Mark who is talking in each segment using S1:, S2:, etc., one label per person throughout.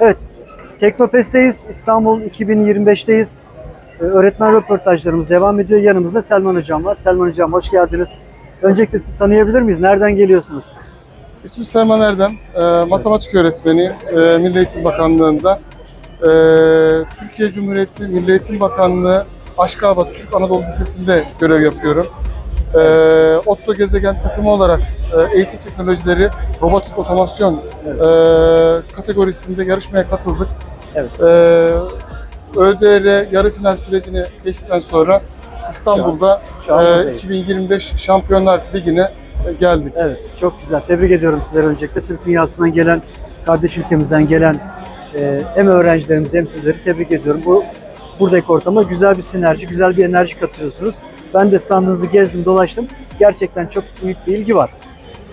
S1: Evet, Teknofest'teyiz. İstanbul 2025'teyiz. Ee, Öğretmen röportajlarımız devam ediyor. Yanımızda Selman Hocam var. Selman Hocam hoş geldiniz. Öncelikle sizi tanıyabilir miyiz? Nereden geliyorsunuz?
S2: İsmim Selman Erdem, e, matematik öğretmeniyim e, Milli Eğitim Bakanlığı'nda. E, Türkiye Cumhuriyeti Milli Eğitim Bakanlığı Aşkabat Türk Anadolu Lisesi'nde görev yapıyorum. E, Otto Gezegen takımı olarak e, eğitim teknolojileri, robotik otomasyon e, kategorisinde yarışmaya katıldık.
S1: Evet.
S2: E, ÖDR yarı final sürecini geçtikten sonra İstanbul'da
S1: Şu an
S2: e,
S1: buradayız.
S2: 2025 Şampiyonlar Ligi'ne e, geldik.
S1: Evet, çok güzel. Tebrik ediyorum sizleri öncelikle. Türk dünyasından gelen, kardeş ülkemizden gelen e, hem öğrencilerimizi hem sizleri tebrik ediyorum. Bu buradaki ortama güzel bir sinerji, güzel bir enerji katıyorsunuz. Ben de standınızı gezdim, dolaştım. Gerçekten çok büyük bir ilgi var.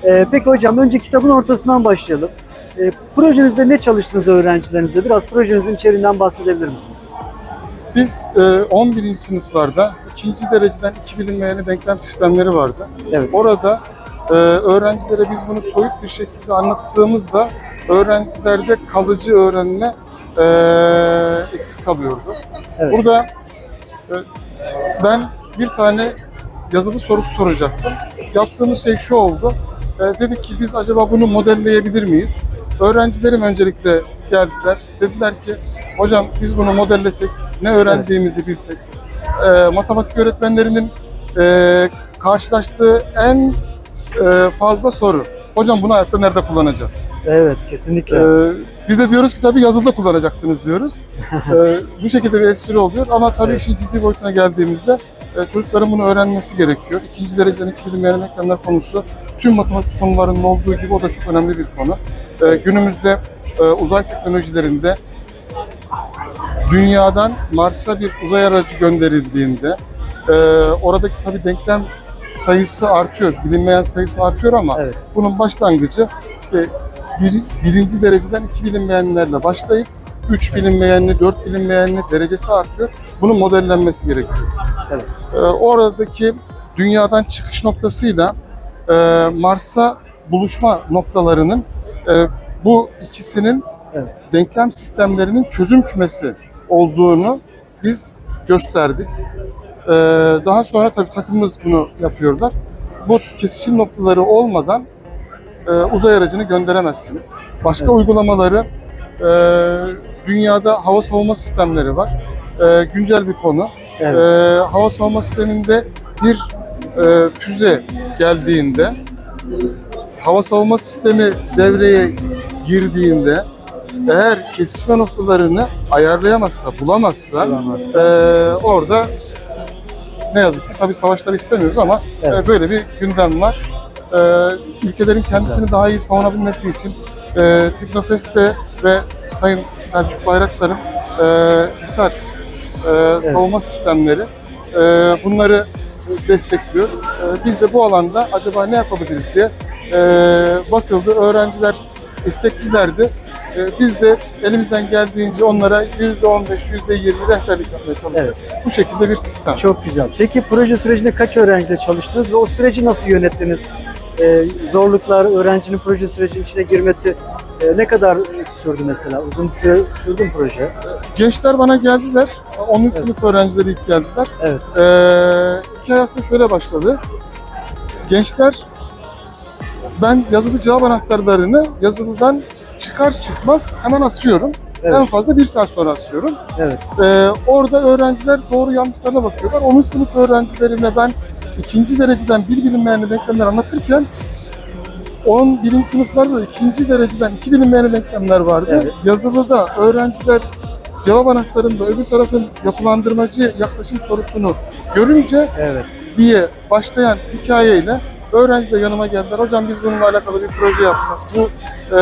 S1: E, peki hocam önce kitabın ortasından başlayalım. E, projenizde ne çalıştınız öğrencilerinizle? Biraz projenizin içeriğinden bahsedebilir misiniz?
S2: Biz e, 11. sınıflarda ikinci dereceden iki bilinmeyeni denklem sistemleri vardı.
S1: Evet.
S2: Orada e, öğrencilere biz bunu soyut bir şekilde anlattığımızda öğrencilerde kalıcı öğrenme e, eksik kalıyordu.
S1: Evet.
S2: Burada e, ben bir tane yazılı sorusu soracaktım. Yaptığımız şey şu oldu. E, dedik ki biz acaba bunu modelleyebilir miyiz? Öğrencilerim öncelikle geldiler. Dediler ki hocam biz bunu modellesek, ne öğrendiğimizi bilsek. E, matematik öğretmenlerinin e, karşılaştığı en e, fazla soru. Hocam bunu hayatta nerede kullanacağız?
S1: Evet, kesinlikle.
S2: Ee, biz de diyoruz ki tabii yazıda kullanacaksınız diyoruz. Ee, bu şekilde bir espri oluyor ama tabii
S1: Evet.
S2: işin ciddi boyutuna geldiğimizde e, çocukların bunu öğrenmesi gerekiyor. İkinci dereceden iki bilinmeyen denklemler konusu tüm matematik konularının olduğu gibi o da çok önemli bir konu. Ee, günümüzde e, uzay teknolojilerinde dünyadan Mars'a bir uzay aracı gönderildiğinde e, oradaki tabii denklem sayısı artıyor, bilinmeyen sayısı artıyor ama
S1: Evet.
S2: bunun başlangıcı işte bir, birinci dereceden iki bilinmeyenlerle başlayıp üç bilinmeyenli, dört bilinmeyenli derecesi artıyor. Bunun modellenmesi gerekiyor.
S1: Evet.
S2: Ee, oradaki dünyadan çıkış noktasıyla e, Mars'a buluşma noktalarının e, bu ikisinin
S1: Evet.
S2: denklem sistemlerinin çözüm kümesi olduğunu biz gösterdik. Ee, daha sonra tabii takımımız bunu yapıyorlar. Bu kesişim noktaları olmadan e, uzay aracını gönderemezsiniz. Başka
S1: Evet.
S2: uygulamaları e, dünyada hava savunma sistemleri var. E, güncel bir konu.
S1: Evet.
S2: E, hava savunma sisteminde bir e, füze geldiğinde hava savunma sistemi devreye girdiğinde eğer kesişme noktalarını ayarlayamazsa, bulamazsa
S1: Bulamaz.
S2: e, orada ne yazık ki tabii savaşları istemiyoruz ama
S1: Evet.
S2: e, böyle bir gündem var. E, ülkelerin kendisini daha iyi savunabilmesi için e, Teknofest'te ve Sayın Selçuk Bayraktar'ın e, Hisar e, savunma sistemleri e, bunları destekliyor. E, biz de bu alanda acaba ne yapabiliriz diye e, bakıldı. Öğrenciler isteklilerdi. E, biz de elimizden geldiğince onlara %15, %20 rehberlik yapmaya çalıştık. Bu şekilde bir sistem.
S1: Çok güzel. Peki proje sürecinde kaç öğrenciyle çalıştınız ve o süreci nasıl yönettiniz? Ee, zorluklar, öğrencinin proje sürecinin içine girmesi e, ne kadar sürdü mesela? Uzun süre sürdü mü proje?
S2: Gençler bana geldiler. 10. sınıf öğrencileri ilk geldiler.
S1: Evet.
S2: Ee, hikaye aslında şöyle başladı. Gençler ben yazılı cevap anahtarlarını yazılıdan çıkar çıkmaz hemen asıyorum.
S1: Evet.
S2: En fazla bir saat sonra asıyorum.
S1: Evet.
S2: Ee, orada öğrenciler doğru yanlışlarına bakıyorlar. 10. sınıf öğrencilerine ben ikinci dereceden bir bilinmeyen denklemler anlatırken 11. sınıflarda da ikinci dereceden iki bilinmeyen denklemler vardı.
S1: Evet.
S2: Yazılıda öğrenciler cevap anahtarında öbür tarafın yapılandırmacı yaklaşım sorusunu görünce
S1: Evet.
S2: diye başlayan hikayeyle öğrenci de yanıma geldiler. Hocam biz bununla alakalı bir proje yapsak bu e,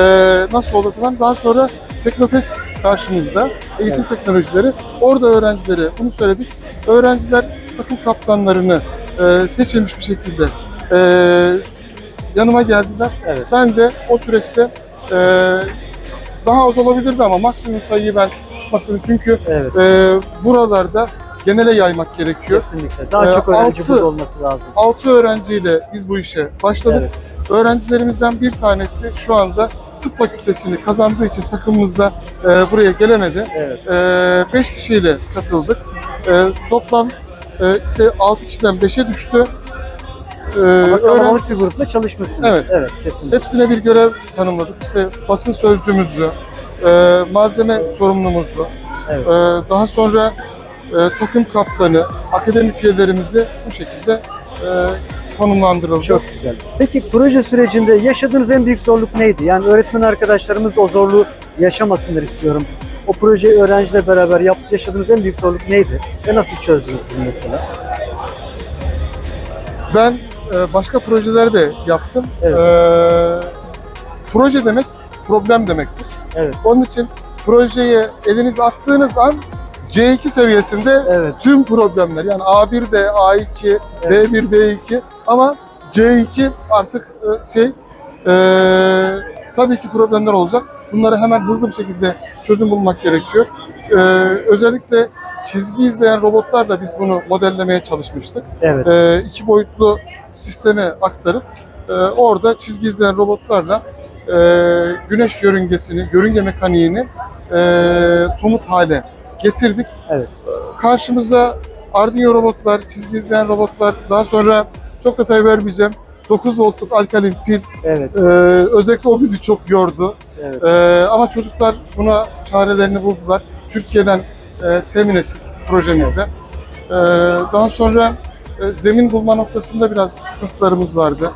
S2: nasıl olur falan. Daha sonra Teknofest karşımızda eğitim teknolojileri. Orada öğrencilere bunu söyledik. Öğrenciler takım kaptanlarını e, seçilmiş bir şekilde e, yanıma geldiler.
S1: Evet.
S2: Ben de o süreçte e, daha az olabilirdi ama maksimum sayıyı ben tutmak istedim. Çünkü
S1: Evet.
S2: e, buralarda genele yaymak gerekiyor.
S1: Kesinlikle. Daha
S2: Ee,
S1: çok öğrenci
S2: altı-
S1: olması lazım.
S2: 6 öğrenciyle biz bu işe başladık.
S1: Evet.
S2: Öğrencilerimizden bir tanesi şu anda tıp fakültesini kazandığı için takımımızda e, buraya gelemedi.
S1: Evet.
S2: 5 kişiyle katıldık. E, toplam e, işte 6 kişiden 5'e düştü. E,
S1: Ama kalabalık bir grupla çalışmışsınız.
S2: Evet.
S1: Evet, kesinlikle.
S2: Hepsine bir görev tanımladık. İşte basın sözcümüzü, e, malzeme sorumlumuzu,
S1: Evet.
S2: e, daha sonra e, takım kaptanı, akademik üyelerimizi bu şekilde e, konumlandırıldı.
S1: Çok güzel. Peki proje sürecinde yaşadığınız en büyük zorluk neydi? Yani öğretmen arkadaşlarımız da o zorluğu yaşamasınlar istiyorum. O projeyi öğrenciyle beraber yap, yaşadığınız en büyük zorluk neydi? Ve nasıl çözdünüz bunu mesela?
S2: Ben e, başka projeler de yaptım.
S1: Evet.
S2: E, proje demek problem demektir.
S1: Evet.
S2: Onun için projeye eliniz attığınız an C2 seviyesinde
S1: Evet.
S2: tüm problemler yani A1'de A2,
S1: Evet.
S2: B1, B2 ama C2 artık e, şey e, tabii ki problemler olacak. Bunlara hemen hızlı bir şekilde çözüm bulmak gerekiyor. E, özellikle çizgi izleyen robotlarla biz bunu modellemeye çalışmıştık.
S1: Evet.
S2: E, iki boyutlu sisteme aktarıp e, orada çizgi izleyen robotlarla e, güneş yörüngesini, yörünge mekaniğini e, somut hale getirdik.
S1: Evet.
S2: Karşımıza Arduino robotlar, çizgi izleyen robotlar, daha sonra çok detay vermeyeceğim. 9 voltluk alkalin pil,
S1: Evet.
S2: e, özellikle o bizi çok yordu.
S1: Evet.
S2: E, ama çocuklar buna çarelerini buldular. Türkiye'den e, temin ettik projemizde. E, daha sonra e, zemin bulma noktasında biraz sıkıntılarımız vardı.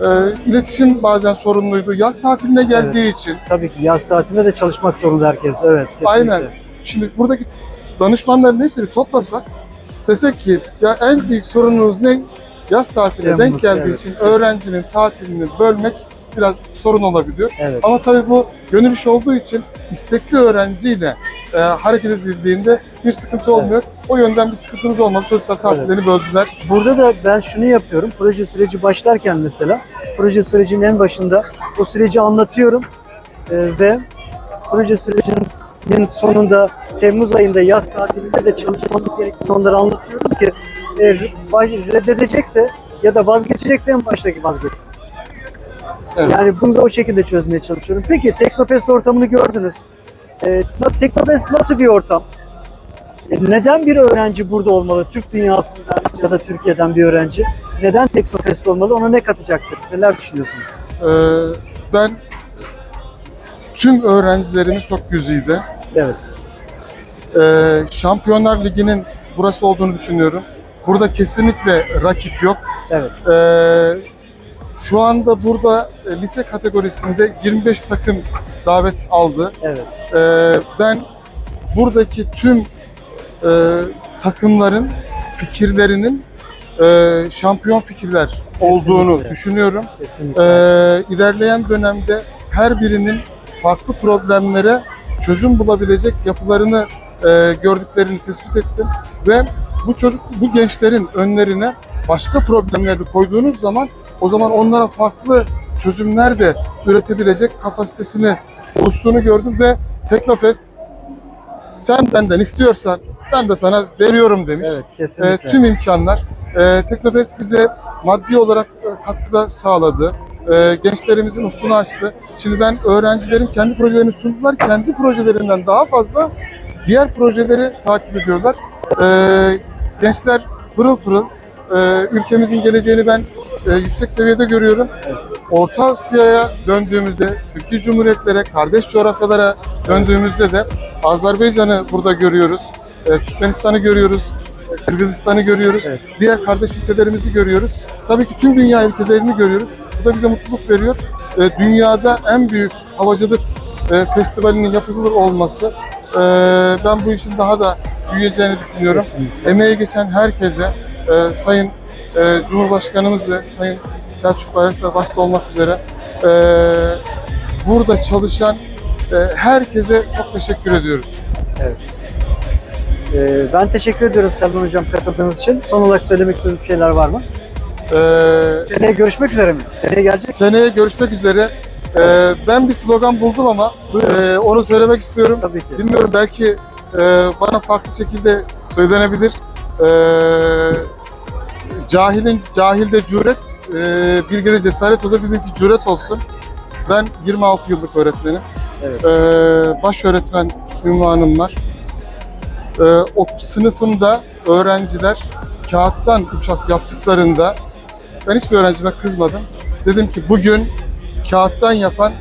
S2: E, iletişim bazen sorunluydu. Yaz tatiline geldiği için
S1: Tabii ki yaz tatilinde de çalışmak zorunda herkes. Evet. Kesinlikle.
S2: Aynen. Şimdi buradaki danışmanların hepsini toplasak desek ki ya en büyük sorununuz ne? Yaz tatiline
S1: Temmuz,
S2: denk geldiği
S1: evet.
S2: için öğrencinin tatilini bölmek biraz sorun olabiliyor.
S1: Evet.
S2: Ama tabii bu gönül işi olduğu için istekli öğrenciyle e, hareket edildiğinde bir sıkıntı olmuyor. O yönden bir sıkıntımız olmadı. Çocuklar tatillerini böldüler.
S1: Burada da ben şunu yapıyorum. Proje süreci başlarken mesela proje sürecinin en başında o süreci anlatıyorum Ee, ve proje sürecinin sonunda Temmuz ayında yaz tatilinde de çalışmamız gerektiğini onlara anlatıyorum ki e, baş- reddedecekse ya da vazgeçecekse en baştaki vazgeçsin.
S2: Evet.
S1: Yani bunu da o şekilde çözmeye çalışıyorum. Peki Teknofest ortamını gördünüz. Ee, nasıl Teknofest nasıl bir ortam? E, Neden bir öğrenci burada olmalı? Türk dünyasından ya da Türkiye'den bir öğrenci. Neden Teknofest olmalı? Ona ne katacaktır? Neler düşünüyorsunuz?
S2: E, ben tüm öğrencilerimiz çok güzide.
S1: Evet.
S2: Ee, Şampiyonlar Ligi'nin burası olduğunu düşünüyorum. Burada kesinlikle rakip yok.
S1: Evet.
S2: Ee, şu anda burada e, lise kategorisinde 25 takım davet aldı.
S1: Evet.
S2: Ee, ben buradaki tüm e, takımların fikirlerinin e, şampiyon fikirler olduğunu
S1: Kesinlikle.
S2: düşünüyorum.
S1: Kesinlikle.
S2: Ee, ilerleyen dönemde her birinin farklı problemlere çözüm bulabilecek yapılarını e, gördüklerini tespit ettim ve bu çocuk bu gençlerin önlerine başka problemleri koyduğunuz zaman o zaman onlara farklı çözümler de üretebilecek kapasitesini oluştuğunu gördüm ve Teknofest sen benden istiyorsan ben de sana veriyorum demiş.
S1: evet.
S2: E,
S1: Kesinlikle.
S2: tüm imkanlar. E, Teknofest bize maddi olarak e, katkıda sağladı. E, gençlerimizin ufkunu açtı. Şimdi ben öğrencilerin kendi projelerini sundular. Kendi projelerinden daha fazla diğer projeleri takip ediyorlar. E, gençler pırıl pırıl. E, ülkemizin geleceğini ben e, yüksek seviyede görüyorum. Orta Asya'ya döndüğümüzde, Türkiye Cumhuriyetleri, kardeş coğrafyalara döndüğümüzde de Azerbaycan'ı burada görüyoruz. E, Türkmenistan'ı görüyoruz. e, Kırgızistan'ı görüyoruz.
S1: Evet.
S2: Diğer kardeş ülkelerimizi görüyoruz. Tabii ki tüm dünya ülkelerini görüyoruz. Bu da bize mutluluk veriyor. E, dünyada en büyük havacılık e, festivalinin yapılır olması e, ben bu işin daha da büyüyeceğini düşünüyorum.
S1: Kesinlikle.
S2: Emeği geçen herkese, e, Sayın e, Cumhurbaşkanımız ve Sayın Selçuk Bayraktar başta olmak üzere e, burada çalışan e, herkese çok teşekkür ediyoruz.
S1: Ee, ben teşekkür ediyorum Selman Hocam katıldığınız için. Son olarak söylemek istediğiniz şeyler var mı?
S2: E,
S1: Seneye görüşmek üzere mi? Seneye gelecek.
S2: seneye görüşmek üzere. E, ben bir slogan buldum ama e, onu söylemek istiyorum.
S1: Tabii ki.
S2: Bilmiyorum belki e, bana farklı şekilde söylenebilir. E, cahilin cahilde cüret, e, bilgide cesaret olur. Bizimki cüret olsun. Ben 26 yıllık öğretmenim.
S1: Evet.
S2: Ee, baş öğretmen ünvanım var. Ee, o sınıfımda öğrenciler kağıttan uçak yaptıklarında ben hiçbir öğrencime kızmadım. Dedim ki bugün kağıttan yapan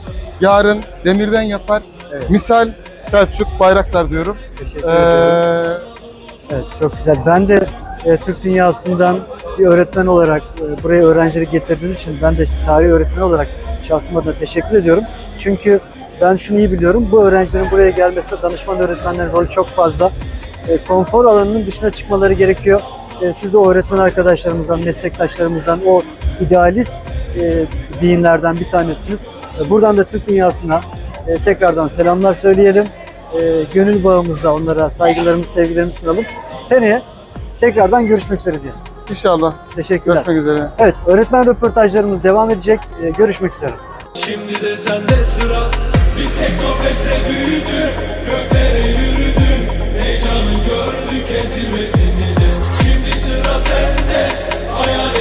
S2: yarın demirden yapar.
S1: Evet.
S2: Misal Selçuk Bayraktar diyorum.
S1: Teşekkür.
S2: Ee,
S1: Evet çok güzel. Ben de e, Türk dünyasından bir öğretmen olarak e, buraya öğrencileri getirdiğiniz için ben de tarih öğretmeni olarak şahsım adına teşekkür ediyorum. Çünkü ben şunu iyi biliyorum. Bu öğrencilerin buraya gelmesinde danışman öğretmenlerin rolü çok fazla. E, konfor alanının dışına çıkmaları gerekiyor. E, siz de o öğretmen arkadaşlarımızdan, meslektaşlarımızdan, o idealist e, zihinlerden bir tanesiniz. E, buradan da Türk dünyasına e, tekrardan selamlar söyleyelim e, gönül bağımızda onlara saygılarımızı, sevgilerimizi sunalım. Seneye tekrardan görüşmek üzere diyelim.
S2: İnşallah.
S1: Teşekkürler.
S2: Görüşmek üzere.
S1: Evet, öğretmen röportajlarımız devam edecek. E, görüşmek üzere.
S3: Şimdi de sende sıra. Biz Teknofest'te büyüdük, göklere yürüdük. Heyecanı gördük en zirvesinde. Şimdi sıra sende, hayal